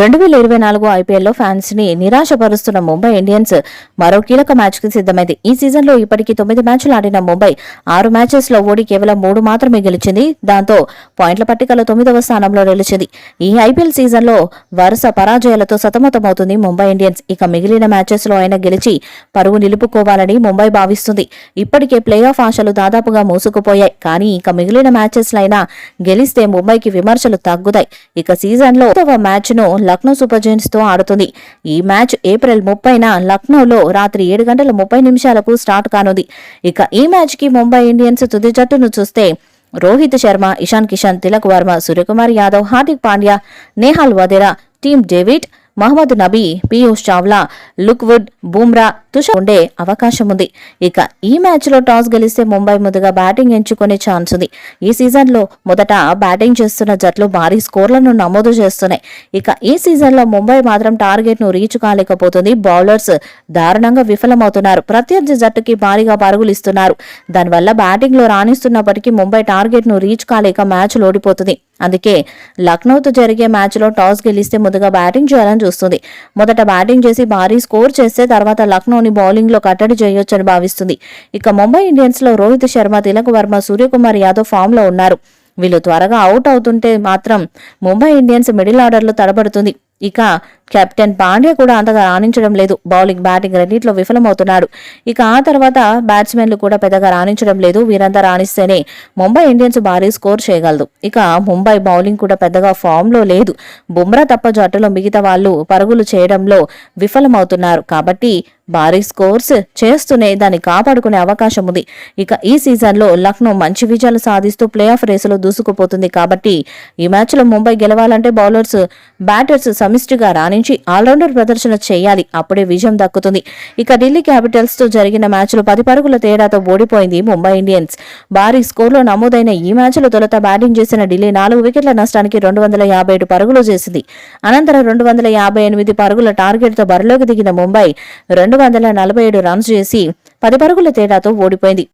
రెండు వేల ఇరవై నాలుగు ఐపీఎల్లో ఫ్యాన్స్ని నిరాశపరుస్తున్న ముంబై ఇండియన్స్ మరో కీలక మ్యాచ్కి సిద్ధమైంది. ఈ సీజన్లో ఇప్పటికీ తొమ్మిది మ్యాచ్లు ఆడిన ముంబై ఆరు మ్యాచెస్లో ఓడి కేవలం మూడు మాత్రమే గెలిచింది. దాంతో పాయింట్ల పట్టికలో తొమ్మిదవ స్థానంలో నిలిచింది. ఈ ఐపీఎల్ సీజన్లో వరుస పరాజయాలతో సతమతమవుతుంది ముంబై ఇండియన్స్. ఇక మిగిలిన మ్యాచెస్లో అయినా గెలిచి పరువు నిలుపుకోవాలని ముంబై భావిస్తుంది. ఇప్పటికే ప్లే ఆఫ్ ఆశలు దాదాపుగా మూసుకుపోయాయి. కానీ ఇక మిగిలిన మ్యాచెస్ లైనా గెలిస్తే ముంబైకి విమర్శలు తగ్గుతాయి. ఇక సీజన్లో మ్యాచ్ను లక్నో సూపర్ జైంట్స్తో ఆడుతుంది. ఈ మ్యాచ్ ఏప్రిల్ ముప్పైన లక్నోలో రాత్రి ఏడు గంటల ముప్పై నిమిషాలకు స్టార్ట్ కానుంది. ఇక ఈ మ్యాచ్కి ముంబై ఇండియన్స్ తుది జట్టును చూస్తే Rohit Sharma Ishan Kishan Tilak Varma Suryakumar Yadav Hardik Pandya Nehal Wadhera Tim David Mohammad Nabi Piyush Chawla Luke Wood Bumrah Tushar ఉండే అవకాశం ఉంది ఇక ఈ మ్యాచ్లో టాస్ గెలిస్తే ముంబై ముందుగా బ్యాటింగ్ ఎంచుకునే ఛాన్స్ ఉంది. ఈ సీజన్లో మొదట బ్యాటింగ్ చేస్తున్న జట్లు భారీ స్కోర్లను నమోదు చేస్తున్నాయి. ఇక ఈ సీజన్లో ముంబై మాత్రం టార్గెట్ను రీచ్ కాలేకపోతుంది. బౌలర్స్ దారుణంగా విఫలమవుతున్నారు. ప్రత్యర్థి జట్టుకి భారీగా పరుగులు ఇస్తున్నారు దానివల్ల బ్యాటింగ్లో రాణిస్తున్నప్పటికీ ముంబై టార్గెట్ను రీచ్ కాలేక మ్యాచ్ ఓడిపోతుంది అందుకే లక్నోతో జరిగే మ్యాచ్లో టాస్ గెలిస్తే ముందుగా బ్యాటింగ్ చేయాలని చూస్తుంది. మొదట బ్యాటింగ్ చేసి భారీ స్కోర్ చేస్తే తర్వాత లక్నోని బౌలింగ్లో కట్టడి చేయొచ్చని భావిస్తుంది. ఇక ముంబై ఇండియన్స్లో రోహిత్ శర్మ తిలక్ వర్మ సూర్యకుమార్ యాదవ్ ఫామ్లో ఉన్నారు. వీళ్ళు త్వరగా అవుట్ అవుతుంటే మాత్రం ముంబై ఇండియన్స్ మిడిల్ ఆర్డర్లో తడబడుతుంది. ఇక కెప్టెన్ పాండ్యా కూడా అంతగా రాణించడం లేదు. బౌలింగ్ బ్యాటింగ్ రెండింటిలో విఫలమవుతున్నాడు. ఇక ఆ తర్వాత బ్యాట్స్మెన్లు కూడా పెద్దగా రాణించడం లేదు. వీరంతా రాణిస్తేనే ముంబై ఇండియన్స్ భారీ స్కోర్ చేయగలదు. ఇక ముంబై బౌలింగ్ కూడా పెద్దగా ఫామ్లో లేదు. బుమ్రా తప్ప జట్టులో మిగతా వాళ్ళు పరుగులు చేయడంలో విఫలమవుతున్నారు. కాబట్టి భారీ స్కోర్స్ చేస్తూనే దాన్ని కాపాడుకునే అవకాశం ఉంది. ఇక ఈ సీజన్లో లక్నో మంచి విజయాలు సాధిస్తూ ప్లే ఆఫ్ రేసులో దూసుకుపోతుంది. కాబట్టి ఈ మ్యాచ్లో ముంబై గెలవాలంటే బౌలర్స్ బ్యాటర్స్ సమిష్టిగా రాణించి ఆల్రౌండర్ ప్రదర్శన చేయాలి. అప్పుడే విజయం దక్కుతుంది. ఇక ఢిల్లీ క్యాపిటల్స్తో జరిగిన మ్యాచ్లో పది పరుగుల తేడాతో ఓడిపోయింది ముంబై ఇండియన్స్. భారీ స్కోర్లో నమోదైన ఈ మ్యాచ్లో తొలుత బ్యాటింగ్ చేసిన ఢిల్లీ నాలుగు వికెట్ల నష్టానికి రెండు వందల యాభై ఏడు పరుగులు చేసింది. అనంతరం రెండు వందల యాభై ఎనిమిది పరుగుల టార్గెట్తో బరిలోకి దిగిన ముంబై రెండు వందల నలభై ఏడు రన్స్ చేసి పది పరుగుల తేడాతో ఓడిపోయింది.